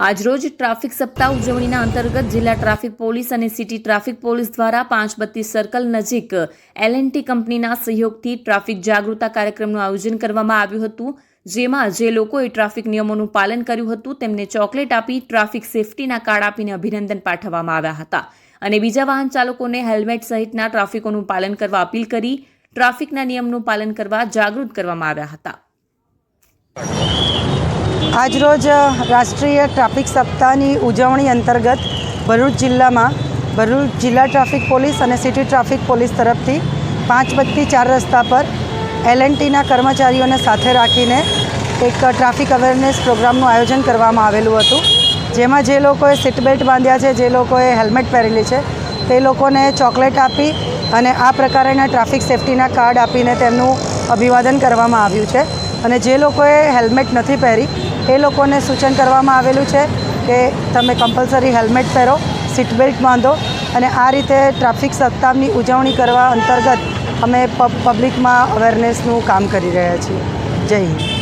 આજરોજ ટ્રાફિક સપ્તાહ ઉજવણીના અંતર્ગત જિલ્લા ટ્રાફિક પોલીસ અને સિટી ટ્રાફિક પોલીસ દ્વારા પાંચ બત્તીસ સર્કલ નજીક એલએનટી કંપનીના સહયોગથી ટ્રાફિક જાગૃતતા કાર્યક્રમનું આયોજન કરવામાં આવ્યું હતું, જેમાં જે લોકોએ ટ્રાફિક નિયમોનું પાલન કર્યું હતું, તેમને ચોકલેટ આપી ટ્રાફિક સેફટીના કાર્ડ આપીને અભિનંદન પાઠવવામાં આવ્યા હતા. અને બીજા વાહન ચાલકોને હેલ્મેટ સહિતના ટ્રાફિકોનું પાલન કરવા અપીલ કરી ટ્રાફિકના નિયમનું પાલન કરવા જાગૃત કરવામાં આવ્યા હતા. આજરોજ રાષ્ટ્રીય ટ્રાફિક સપ્તાહની ઉજવણી અંતર્ગત ભરૂચ જિલ્લામાં ભરૂચ જિલ્લા ટ્રાફિક પોલીસ અને સિટી ટ્રાફિક પોલીસ તરફથી પાંચ બત્તી ચાર રસ્તા પર એલએનટીના કર્મચારીઓને સાથે રાખીને એક ટ્રાફિક અવેરનેસ પ્રોગ્રામનું આયોજન કરવામાં આવેલું હતું. જેમાં જે લોકોએ સીટ બેલ્ટ બાંધ્યા છે, જે લોકોએ હેલ્મેટ પહેરેલી છે, તે લોકોને ચોકલેટ આપી અને આ પ્રકારના ટ્રાફિક સેફટીના કાર્ડ આપીને તેમનું અભિવાદન કરવામાં આવ્યું છે. અને જે લોકોએ હેલ્મેટ નથી પહેરી, એ લોકોને સૂચન કરવામાં આવેલું છે કે તમે કમ્પલસરી હેલ્મેટ પહેરો સીટ બેલ્ટ બાંધો અને આ રીતે ટ્રાફિક સપ્તાહની ઉજવણી કરવા અંતર્ગત અમે પબ પબ્લિકમાં અવેરનેસનું કામ કરી રહ્યા છીએ. જય હિન્દ.